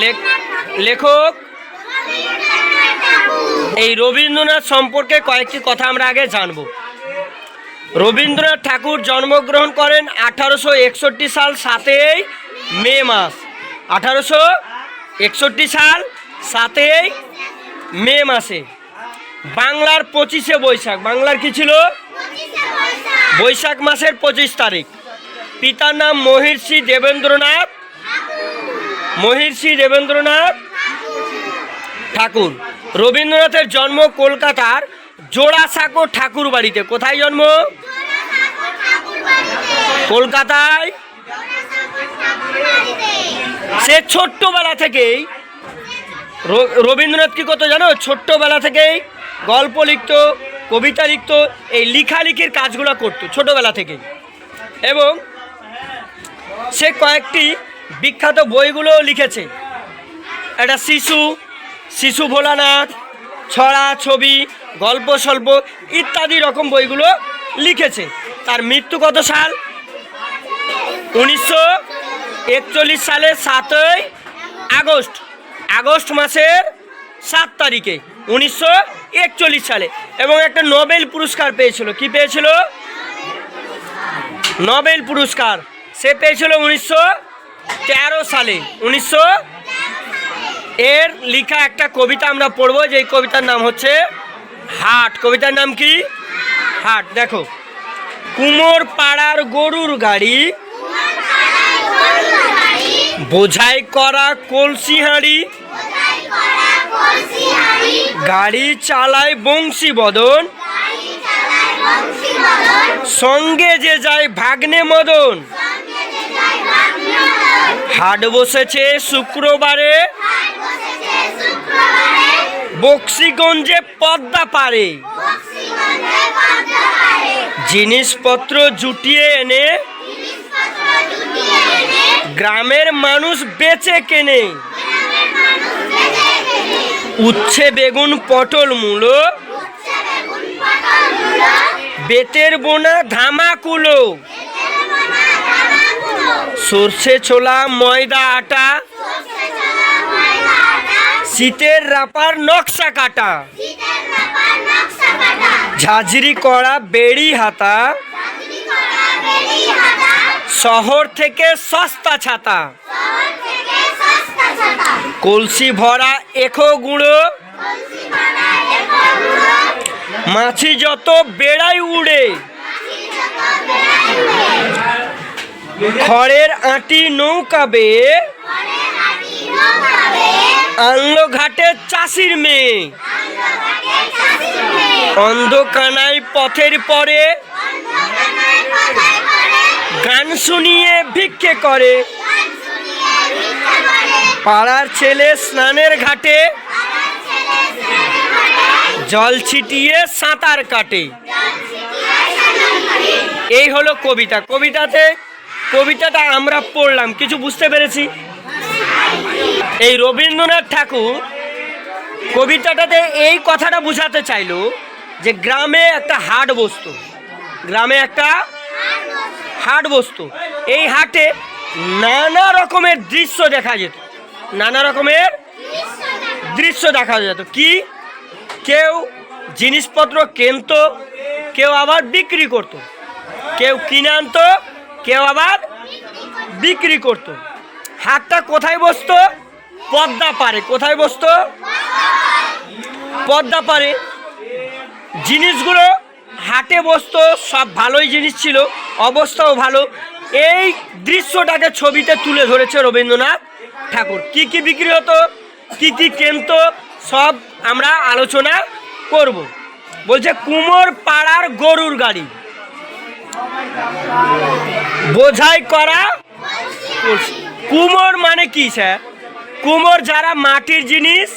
লেখ- লেখক। এই রবীন্দ্রনাথ সম্পর্কে কয়েকটি কথা আমরা আগে জানব। রবীন্দ্রনাথ ঠাকুর জন্মগ্রহণ করেন আঠারোশো একষট্টি সাল সাতই মে মাস। আঠারোশো একষট্টি সাল সাতই মে মাসে। বাংলার পঁচিশে বৈশাখ। বাংলার কি ছিল? বৈশাখ মাসের পঁচিশ তারিখ। পিতার নাম মহির্ষি দেবেন্দ্রনাথ। মহির্ষি দেবেন্দ্রনাথ ঠাকুর। রবীন্দ্রনাথের জন্ম কলকাতার জোড়াসাঁকো ঠাকুর বাড়িতে। কোথায় জন্ম? কলকাতায়। সে ছোট্টবেলা থেকেই রবীন্দ্রনাথ কি করতো জানো? ছোট্টবেলা থেকেই গল্প লিখতো, কবিতা লিখতো, এই লিখালিখির কাজগুলো করতো ছোটবেলা থেকেই। এবং সে কয়েকটি বিখ্যাত বইগুলো লিখেছে। একটা শিশু শিশু ভোলানাথ, ছড়া, ছবি, গল্প, স্বল্প ইত্যাদি রকম বইগুলো লিখেছে। তার মৃত্যু কত সাল? উনিশশো একচল্লিশ সালের সাতই আগস্ট। আগস্ট মাসের সাত তারিখে, উনিশশো একচল্লিশ সালে। এবং একটা নোবেল পুরস্কার পেয়েছিল। কি পেয়েছিল? নোবেল পুরস্কার। সে পেয়েছিল উনিশশো তেরো সালে, উনিশশো এর লেখা একটা কবিতা আমরা পড়ব যে কবিতার নাম হচ্ছে হাট। কবিতার নাম কি? হাট। দেখো, কুমোর পাড়ার গরুর গাড়ি, বোঝাই করা কলসি হাঁড়ি, গাড়ি চালায় বংশী বদন, সঙ্গে যে যায় ভাগ্নে মদন হাট বসেছে শুক্রবারে। বক্সিগঞ্জে পদ্মা পারে জিনিসপত্র জুটিয়ে এনে। গ্রামের মানুষ বেচে কেনে। উচ্ছে বেগুন পটল মূলো। বেতের বোনা ধামাকুলো। সর্ষে ছোলা, ময়দা, আটা। শীতের রাপার নকশা কাটা। ঝাঁঝরি করা বেড়ি হাতা। শহর থেকে সস্তা ছাতা। কলসি ভরা এখো গুঁড়ো। মাছি যত বেড়াই উড়ে। খড়ের আটি নৌকা বেয়ে ঘাটে চাষির মেয়ে। অন্ধকানায় পথের পরে, গান শুনিয়ে ভিক্ষে করে। পাড়ার ছেলে স্নানের ঘাটে, জল ছিটিয়ে সাঁতার কাটে। এই হলো কবিতা। কবিতাতে কবিতাটা আমরা পড়লাম, কিছু বুঝতে পেরেছি? এই রবীন্দ্রনাথ ঠাকুর কবিতাটাতে এই কথাটা বোঝাতে চাইল যে গ্রামে একটা হাট বসতো। গ্রামে একটা হাট বসতো। এই হাটে নানা রকমের দৃশ্য দেখা যেত। নানা রকমের দৃশ্য দেখা যেত। কি? কেউ জিনিসপত্র কিনতো, কেউ আবার বিক্রি করতো, কেউ কিনে আনতো কেউ আবার বিক্রি করতো। হাতটা কোথায় বসতো? পদ্মা পারে কোথায় বসতো? পদ্মা পারে জিনিসগুলো হাটে বসতো, সব ভালোই জিনিস ছিল, অবস্থাও ভালো। এই দৃশ্যটাকে ছবিতে তুলে ধরেছে রবীন্দ্রনাথ ঠাকুর। কি কি বিক্রি হতো, কি কি কেনতো, সব আমরা আলোচনা করব। বলছে, কুমোর পাড়ার গরুর গাড়ি। বোঝাই করা কুমোর মানে কি, স্যার? কুমোর যারা মাটির জিনিস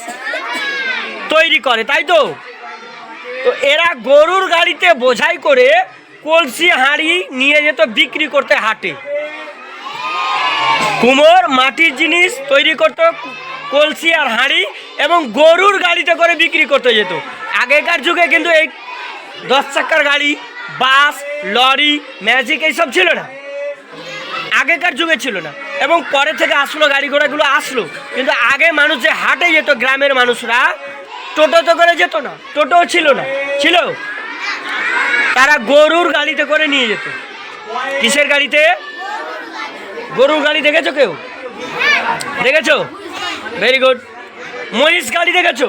তৈরি করে, তাই তো? তো এরা গরুর গাড়িতে বোঝাই করে কলসি হাঁড়ি নিয়ে যেত বিক্রি করতে হাটে। কুমোর মাটির জিনিস তৈরি করতো, কলসি আর হাঁড়ি, এবং গরুর গাড়িতে করে বিক্রি করতে যেত। আগেকার যুগে কিন্তু এই দশ চাকার গাড়ি, বাস লরি ম্যাজিক এইসব ছিল না। আগেকার যুগে ছিল না। এবং পরে থেকে আসলো গাড়ি ঘোড়াগুলো, আসলো। কিন্তু আগে মানুষ যে হাটে যেত, গ্রামের মানুষরা, টোটোতে করে যেত না, টোটোও ছিল না, ছিল। তারা গরুর গাড়িতে করে নিয়ে যেত। কিসের গাড়িতে? গরুর গাড়ি দেখেছ কেউ? দেখেছ? ভেরি গুড মহিষ গাড়ি দেখেছ?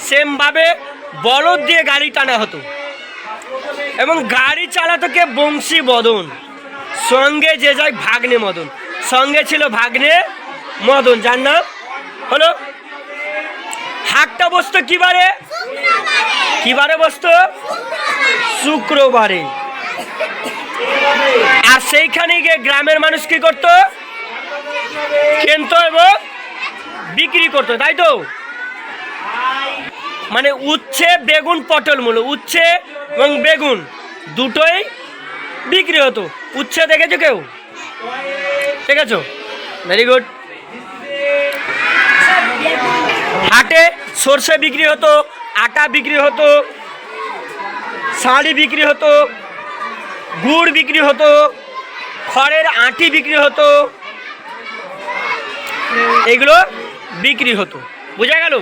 সেমভাবে বলদ দিয়ে গাড়ি টানা হতো। এবং গাড়ি চালাতো কে বংশী বদন সঙ্গে যে যায় ভাগ্নে মদন। সঙ্গে ছিল ভাগ্নে মদন। যার নাম হলো হাটটা বসতো কিবারে কিবারে বসতো? শুক্রবারে। আর সেইখানে গিয়ে গ্রামের মানুষ কি করতো? কিনতো এবং বিক্রি করতো, তাই তো? মানে উচ্ছে, বেগুন, পটল মূল। উচ্ছে এবং বেগুন দুটোই বিক্রি হতো। উচ্ছে দেখেছ কেউ? ঠিক দেখেছ? ভেরি গুড হাটে সর্ষে বিক্রি হতো, আটা বিক্রি হতো, শাড়ি বিক্রি হতো, গুড় বিক্রি হতো, খড়ের আঁটি বিক্রি হতো, এগুলো বিক্রি হতো। বোঝা গেল?